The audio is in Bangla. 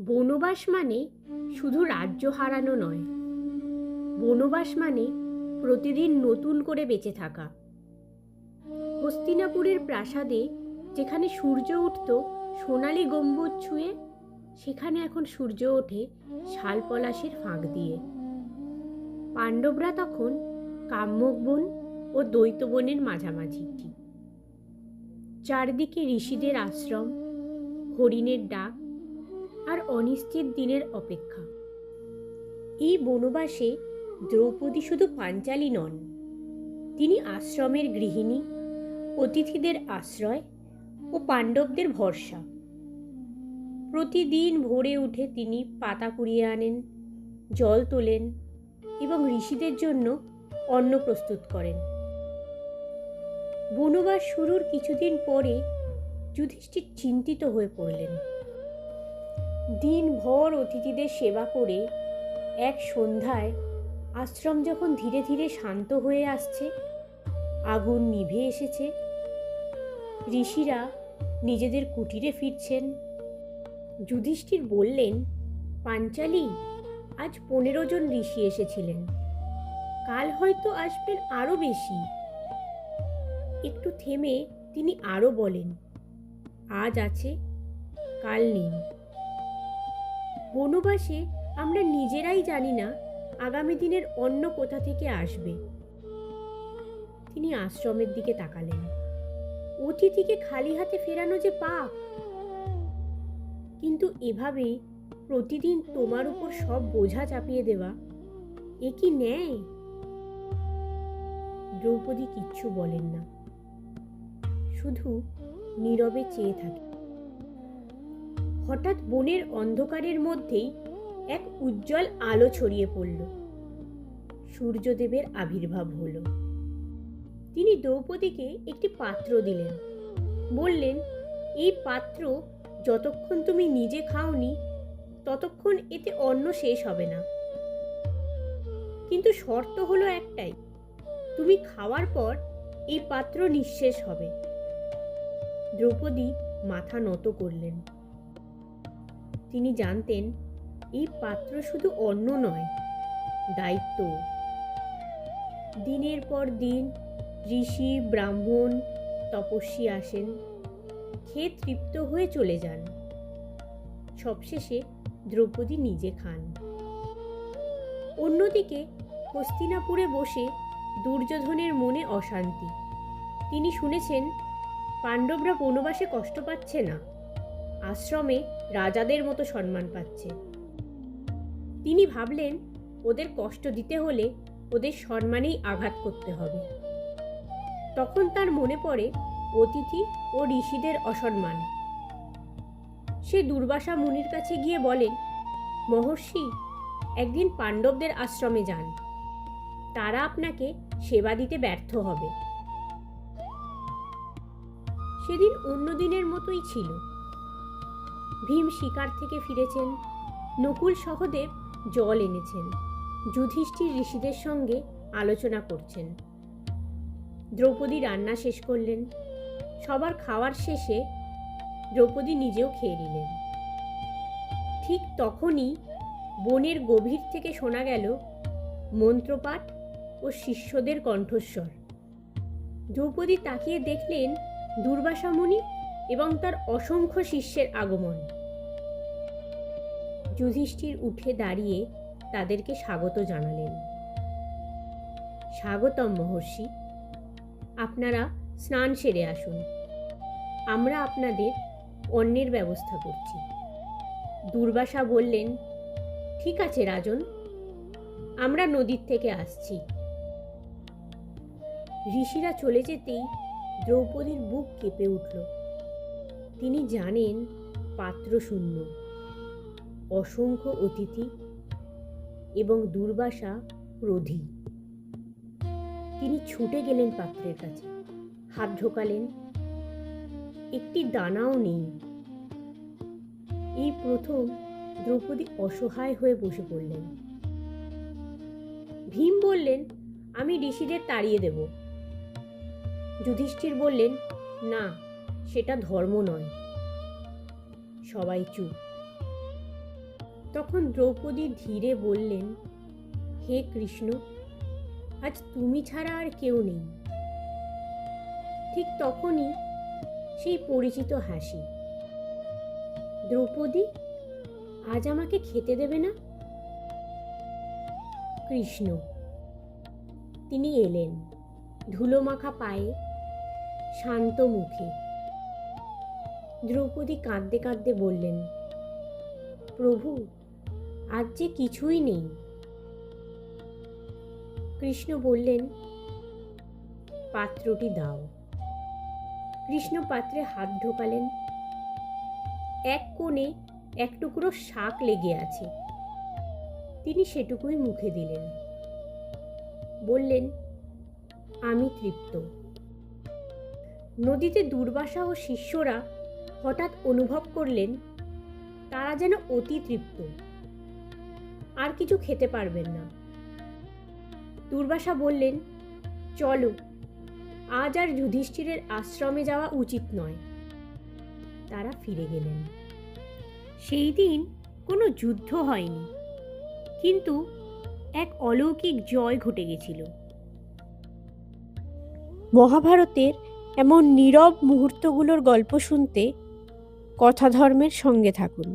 বনবাস মানে শুধু রাজ্য হারানো নয়। বনবাস মানে প্রতিদিন নতুন করে বেঁচে থাকা। হস্তিনাপুরের প্রাসাদে যেখানে সূর্য উঠত, সোনালি গম্বুজ ছুঁয়ে সেখানে এখন সূর্য ওঠে শাল পলাশের ফাঁক দিয়ে। পাণ্ডবরা তখন কাম্যক বন ও দ্বৈত বনের মাঝামাঝি। চারদিকে ঋষিদের আশ্রম, হরিণের ডাক আর অনিশ্চিত দিনের অপেক্ষা। এই বনবাসে দ্রৌপদী শুধু পাঞ্চালী নন, তিনি আশ্রমের গৃহিণী, অতিথিদের আশ্রয় ও পাণ্ডবদের ভরসা। প্রতিদিন ভোরে উঠে তিনি পাতা কুড়িয়ে আনেন, জল তোলেন এবং ঋষিদের জন্য অন্ন প্রস্তুত করেন। বনবাস শুরুর কিছুদিন পরে যুধিষ্ঠির চিন্তিত হয়ে পড়লেন। দিনভর অতিথিদের সেবা করে এক সন্ধ্যায় আশ্রম যখন ধীরে ধীরে শান্ত হয়ে আসছে, আগুন নিভে এসেছে। ঋষিরা নিজেদের কুটিরে ফিরছেন। যুধিষ্ঠির বললেন, পাঞ্চালি, আজ পনেরো জন ঋষি এসেছিলেন। কাল হয়তো আসবেন আরও বেশি। একটু থেমে তিনি আরও বলেন, আজ আছে, কাল নেই। বনবাসে আমরা নিজেরাই জানি না আগামী দিনের অন্য কোথা থেকে আসবে। তিনি আশ্রমের দিকে তাকালেন। অতিথিকে খালি হাতে ফেরানো যে পাপ। কিন্তু এভাবে প্রতিদিন তোমার উপর সব বোঝা চাপিয়ে দেওয়া এ কি ন্যায়? দ্রৌপদী কিচ্ছু বলেন না। শুধু নীরবে চেয়ে থাকে। হঠাৎ বনের অন্ধকারের মধ্যেই এক উজ্জ্বল আলো ছড়িয়ে পড়ল। সূর্যদেবের আবির্ভাব হলো। তিনি দ্রৌপদীকে একটি পাত্র দিলেন। বললেন, এই পাত্র যতক্ষণ তুমি নিজে খাওনি, ততক্ষণ এতে অন্ন শেষ হবে না। কিন্তু শর্ত হলো একটাই, তুমি খাওয়ার পর এই পাত্র নিঃশেষ হবে। দ্রৌপদী মাথা নত করলেন। তিনি জানতেন, এই পাত্র শুধু অন্ন নয়, দায়িত্ব। দিনের পর দিন ঋষি, ব্রাহ্মণ, তপস্বী আসেন, খেয়ে তৃপ্ত হয়ে চলে যান। সবশেষে দ্রৌপদী নিজে খান। অন্যদিকে হস্তিনাপুরে বসে দুর্যোধনের মনে অশান্তি। তিনি শুনেছেন, পাণ্ডবরা বনবাসে কষ্ট পাচ্ছে না। আশ্রমে রাজাদের মতো সম্মান পাচ্ছে। তিনি ভাবলেন, ওদের কষ্ট দিতে হলে ওদের সম্মানেই আঘাত করতে হবে। তখন তার মনে পড়ে অতিথি ও ঋষিদের অসম্মান। সে দুর্বাসা মুনির কাছে গিয়ে বলেন, মহর্ষি, একদিন পাণ্ডবদের আশ্রমে যান। তারা আপনাকে সেবা দিতে ব্যর্থ হবে। সেদিন অন্য দিনের মতোই ছিল। ভীম শিকার থেকে ফিরেছেন। নকুল সহদেব জল এনেছেন। যুধিষ্ঠির ঋষিদের সঙ্গে আলোচনা করছেন। দ্রৌপদী রান্না শেষ করলেন। সবার খাওয়ার শেষে দ্রৌপদী নিজেও খেয়ে নিলেন। ঠিক তখনই বনের গভীর থেকে শোনা গেল মন্ত্রপাঠ ও শিষ্যদের কণ্ঠস্বর। দ্রৌপদী তাকিয়ে দেখলেন দুর্বাসা মুনি এবং তার অসংখ্য শিষ্যের আগমন। যুধিষ্ঠির উঠে দাঁড়িয়ে তাদেরকে স্বাগত জানালেন। স্বাগতম মহর্ষি, আপনারা স্নান সেরে আসুন। আমরা আপনাদের অন্যের ব্যবস্থা করছি। দুর্বাসা বললেন, ঠিক আছে রাজন, আমরা নদীর থেকে আসছি। ঋষিরা চলে যেতেই দ্রৌপদীর বুক কেঁপে উঠল। তিনি জানেন পাত্র শূন্য অসংখ্য অতিথি এবং দুর্বাসা ক্রোধী। তিনি ছুটে গেলেন পাত্রের কাছে, হাত ঢোকালেন, একটি দানাও নেই। এই প্রথম দ্রৌপদী অসহায় হয়ে বসে পড়লেন। ভীম বললেন, আমি ঋষিদের তাড়িয়ে দেব। যুধিষ্ঠির বললেন, না সেটা ধর্ম নয়। সবাই চুপ। তখন দ্রৌপদী ধীরে বললেন, হে কৃষ্ণ, আজ তুমি ছাড়া আর কেউ নেই। ঠিক তখনই সেই পরিচিত হাসি, দ্রৌপদী, আজ আমাকে খেতে দেবে না? কৃষ্ণ, তিনি এলেন ধুলো মাখা পায়ে শান্ত মুখে। দ্রৌপদী কাঁদতে কাঁদতে বললেন, প্রভু, আজ যে কিছুই নেই। কৃষ্ণ বললেন, পাত্রটি দাও। কৃষ্ণ পাত্রে হাত ঢোকালেন। এক কোণে এক টুকরো শাক লেগে আছে। তিনি সেটুকুই মুখে দিলেন। বললেন, আমি তৃপ্ত। নদীতে দুর্বাসা ও শিষ্যরা হঠাৎ অনুভব করলেন, তারা যেন অতি তৃপ্ত। আর কিছু খেতে পারবেন না। দুর্বাসা বললেন, চলো, আজ আর যুধিষ্ঠিরের আশ্রমে যাওয়া উচিত নয়। তারা ফিরে গেলেন। সেই দিন কোনো যুদ্ধ হয়নি, কিন্তু এক অলৌকিক জয় ঘটে গেছিল। মহাভারতের এমন নীরব মুহূর্তগুলোর গল্প শুনতে কথা ধর্মের সঙ্গে থাকুন।